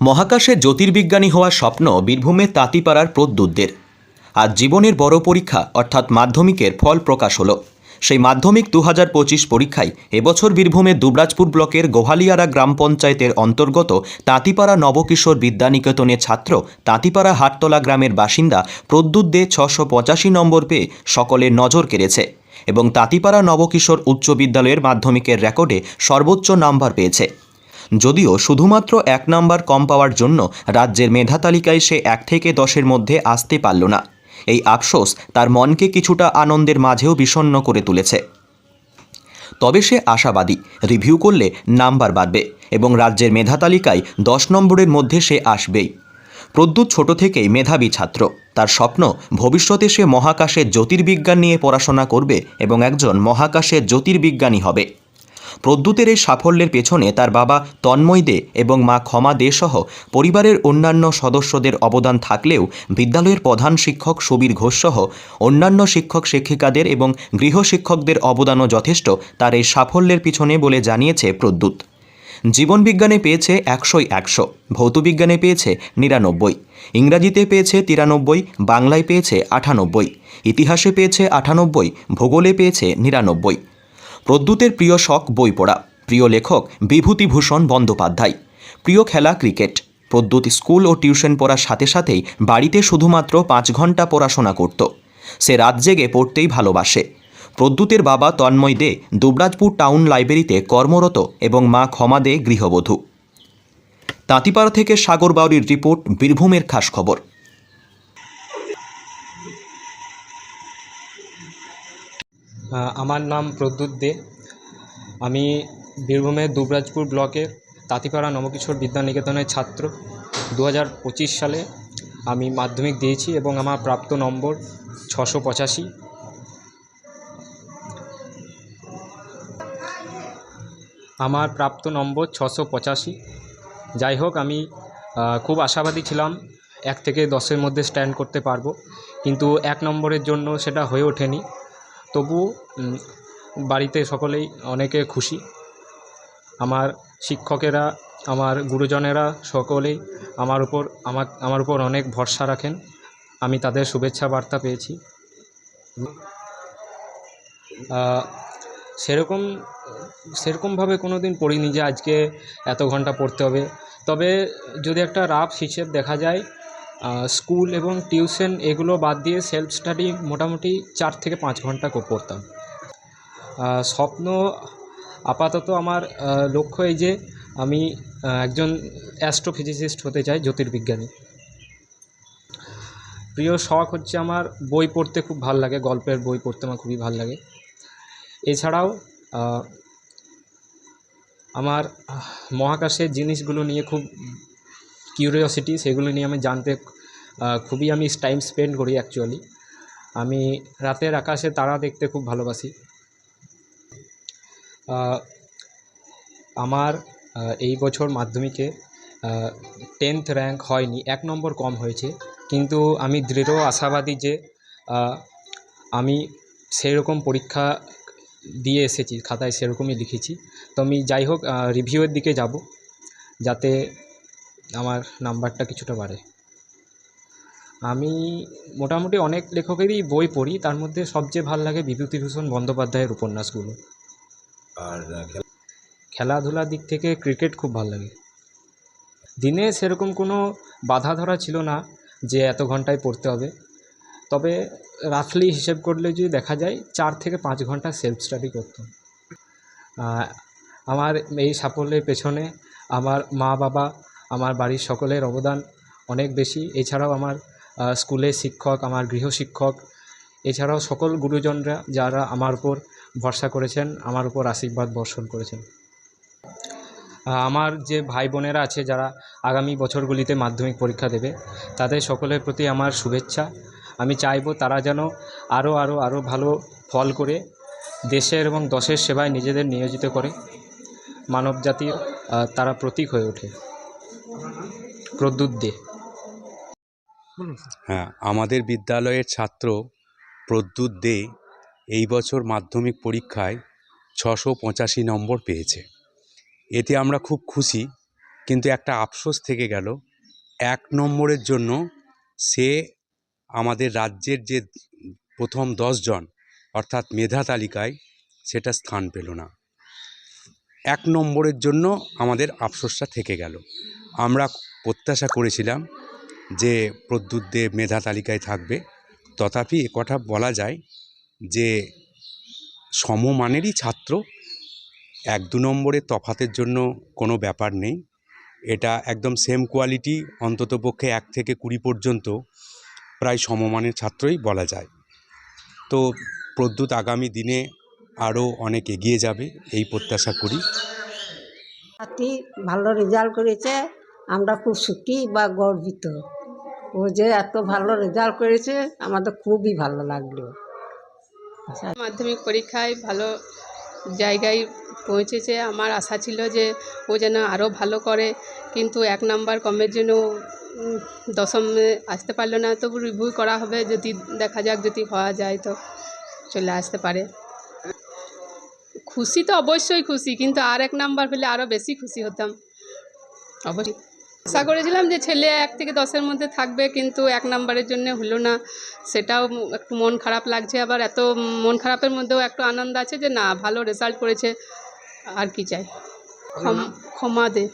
মহাকাশে জ্যোতির্বিজ্ঞানী হওয়ার স্বপ্ন বীরভূমে তাঁতিপাড়ার প্রদ্যুৎদের আজ জীবনের বড় পরীক্ষা, অর্থাৎ মাধ্যমিকের ফল প্রকাশ হলো। সেই মাধ্যমিক দু হাজার পঁচিশ পরীক্ষায় এবছর বীরভূমের দুবরাজপুর ব্লকের গোহালিয়ারা গ্রাম পঞ্চায়েতের অন্তর্গত তাঁতিপাড়া নবকিশোর বিদ্যানিকেতনের ছাত্র তাঁতিপাড়া হাটতলা গ্রামের বাসিন্দা প্রদ্যুৎ দে ছশো পঁচাশি নম্বর পেয়ে সকলের নজর কেড়েছে এবং তাঁতিপাড়া নবকিশোর উচ্চ বিদ্যালয়ের মাধ্যমিকের রেকর্ডে সর্বোচ্চ নাম্বার পেয়েছে। যদিও শুধুমাত্র এক নাম্বার কম পাওয়ার জন্য রাজ্যের মেধা তালিকায় সে এক থেকে দশের মধ্যে আসতে পারল না। এই আফসোস তার মনকে কিছুটা আনন্দের মাঝেও বিষণ্ণ করে তুলেছে। তবে সে আশাবাদী, রিভিউ করলে নাম্বার বাড়বে এবং রাজ্যের মেধা তালিকায় দশ নম্বরের মধ্যে সে আসবেই। প্রদ্যুৎ ছোট থেকেই মেধাবী ছাত্র, তার স্বপ্ন ভবিষ্যতে সে মহাকাশের জ্যোতির্বিজ্ঞান নিয়ে পড়াশোনা করবে এবং একজন মহাকাশের জ্যোতির্বিজ্ঞানী হবে। প্রদ্যুতের এই সাফল্যের পেছনে তার বাবা তন্ময় দে এবং মা ক্ষমা দে সহ পরিবারের অন্যান্য সদস্যদের অবদান থাকলেও বিদ্যালয়ের প্রধান শিক্ষক সুবীর ঘোষ সহ অন্যান্য শিক্ষক শিক্ষিকাদের এবং গৃহশিক্ষকদের অবদানও যথেষ্ট তার এই সাফল্যের পিছনে বলে জানিয়েছে প্রদ্যুৎ জীবনবিজ্ঞানে পেয়েছে একশোই একশো ভৌতবিজ্ঞানে পেয়েছে নিরানব্বই, ইংরাজিতে পেয়েছে তিরানব্বই, বাংলায় পেয়েছে আটানব্বই, ইতিহাসে পেয়েছে আটানব্বই, ভূগোলে পেয়েছে নিরানব্বই। প্রদ্যুতের প্রিয় শখ বই পড়া। প্রিয় লেখক বিভূতিভূষণ বন্দ্যোপাধ্যায়। প্রিয় খেলা ক্রিকেট। প্রদ্যুৎ স্কুল ও টিউশন পড়ার সাথে সাথেই বাড়িতে শুধুমাত্র পাঁচ ঘণ্টা পড়াশোনা করত। সে রাত জেগে পড়তেই ভালোবাসে। প্রদ্যুতের বাবা তন্ময় দে দুবরাজপুর টাউন লাইব্রেরিতে কর্মরত এবং মা ক্ষমা দে গৃহবধূ। তাঁতিপাড়া থেকে সাগর বাউরির রিপোর্ট, বীরভূমের খাস খবর আমার নাম প্রদ্যুৎ দে। আমি বীরভূমের দুবরাজপুর ব্লকের তাঁতিপাড়া নবকিশোর বিদ্যানিকেতনের ছাত্র। দু হাজার পঁচিশ সালে আমি মাধ্যমিক দিয়েছি এবং আমার প্রাপ্ত নম্বর ছশো পঁচাশি। আমার প্রাপ্ত নম্বর ছশো পঁচাশি। যাই হোক, আমি খুব আশাবাদী ছিলাম এক থেকে দশের মধ্যে স্ট্যান্ড করতে পারব। কিন্তু এক নম্বরের জন্য সেটা হয়ে ওঠেনি। তবু বাড়িতে সকলেই অনেকে খুশি। আমার শিক্ষকেরা, আমার গুরুজনেরা সকলেই আমার উপর, আমার আমার উপর অনেক ভরসা রাখেন। আমি তাদের শুভেচ্ছা বার্তা পেয়েছি। সেরকম, সেরকমভাবে কোনো দিন পড়িনি যে আজকে এত ঘণ্টা পড়তে হবে। তবে যদি একটা রাফ হিসেব দেখা যায় স্কুল এবং টিউশন এগুলো বাদ দিয়ে সেলফ স্টাডি মোটামুটি চার থেকে পাঁচ ঘণ্টা করে পড়তাম। স্বপ্ন আপাতত আমার লক্ষ্য এই যে আমি একজন অ্যাস্ট্রোফিজিসিস্ট হতে চাই, জ্যোতির্বিজ্ঞানী। প্রিয় শখ হচ্ছে আমার বই পড়তে খুব ভালো লাগে, গল্পের বই পড়তে আমার খুবই ভালো লাগে। এছাড়াও আমার মহাকাশের জিনিসগুলো নিয়ে খুব কিউরিওসিটি সেগুলো নিয়ে আমি জানতে খুবই আমি টাইম স্পেন্ড করি অ্যাকচুয়ালি আমি রাতের আকাশে তারা দেখতে খুব ভালোবাসি। আমার এই বছর মাধ্যমিকে টেন্থ র্যাঙ্ক হয়নি, এক নম্বর কম হয়েছে। কিন্তু আমি দৃঢ় আশাবাদী যে আমি সেরকম পরীক্ষা দিয়ে এসেছি, খাতায় সেরকমই লিখেছি। তো আমি যাই হোক রিভিউয়ের দিকে যাব, যাতে আমার নাম্বারটা কিছুটা বাড়ে। আমি মোটামুটি অনেক লেখকেরই বই পড়ি তার মধ্যে সবচেয়ে ভালো লাগে বিভূতিভূষণ বন্দ্যোপাধ্যায়ের উপন্যাসগুলো। আর খেলাধুলার দিক থেকে ক্রিকেট খুব ভালো লাগে। দিনে সেরকম কোনো বাধা ধরা ছিল না যে এত ঘন্টায় পড়তে হবে। তবে রাফলি হিসেব করলে যদি দেখা যায় চার থেকে পাঁচ ঘণ্টা সেলফ স্টাডি করতাম আমার এই সাফল্যের পেছনে আমার মা বাবা আমার বাড়ির সকলের অবদান অনেক বেশি। এছাড়াও আমার স্কুলের শিক্ষক, আমার গৃহশিক্ষক এছাড়াও সকল গুরুজনরা যারা আমার উপর ভরসা করেছেন, আমার উপর আশীর্বাদ বর্ষণ করেছেন। আমার যে ভাই বোনেরা আছে যারা আগামী বছরগুলিতে মাধ্যমিক পরীক্ষা দেবে, তাদের সকলের প্রতি আমার শুভেচ্ছা। আমি চাইব তারা যেন আরও আরও আরও ভালো ফল করে দেশের এবং দশের সেবায় নিজেদের নিয়োজিত করে। মানব জাতির তারা প্রতীক হয়ে ওঠে। প্রদ্যুৎ দে। হ্যাঁ আমাদের বিদ্যালয়ের ছাত্র প্রদ্যুৎ দে এই বছর মাধ্যমিক পরীক্ষায় ছশো পঁচাশি নম্বর পেয়েছে। এতে আমরা খুব খুশি, কিন্তু একটা আফসোস থেকে গেল, এক নম্বরের জন্য সে আমাদের রাজ্যের যে প্রথম দশজন অর্থাৎ মেধা তালিকায় সেটা স্থান পেল না। এক নম্বরের জন্য আমাদের আফসোসটা থেকে গেল। আমরা প্রত্যাশা করেছিলাম যে প্রদ্যুৎ দে মেধা তালিকায় থাকবে। তথাপি এ কথা বলা যায় যে সমমানেরই ছাত্র এক দু নম্বরের তফাতের জন্য কোনো ব্যাপার নেই। এটা একদম সেম কোয়ালিটি অন্ততপক্ষে এক থেকে কুড়ি পর্যন্ত প্রায় সমমানের ছাত্রই বলা যায়। তো প্রদ্যুৎ আগামী দিনে আরও অনেক এগিয়ে যাবে, এই প্রত্যাশা করি। ভালো রেজাল্ট করেছে। আমরা খুব সুখী বা গর্বিত। ও যে এত ভালো রেজাল্ট করেছে, আমাদের খুবই ভালো লাগল। মাধ্যমিক পরীক্ষায় ভালো জায়গায় পৌঁছেছে। আমার আশা ছিল যে ও যেন আরও ভালো করে, কিন্তু এক নাম্বার কমের জন্য দশমে আসতে পারল না। তবু রিভিউ করা হবে, যদি দেখা যাক, যদি হওয়া যায় তো চলে আসতে পারে। খুশি তো অবশ্যই খুশি, কিন্তু আর এক নাম্বার পেলে আরও বেশি খুশি হতাম। অবশ্যই। আশা করেছিলাম যে ছেলে এক থেকে দশের মধ্যে থাকবে কিন্তু এক নাম্বারের জন্য হলো না। সেটাও একটু মন খারাপ লাগছে। আবার এত মন খারাপের মধ্যেও একটু আনন্দ আছে যে না ভালো রেজাল্ট করেছে। আর কি চাই? ক্ষম- ক্ষমা দে।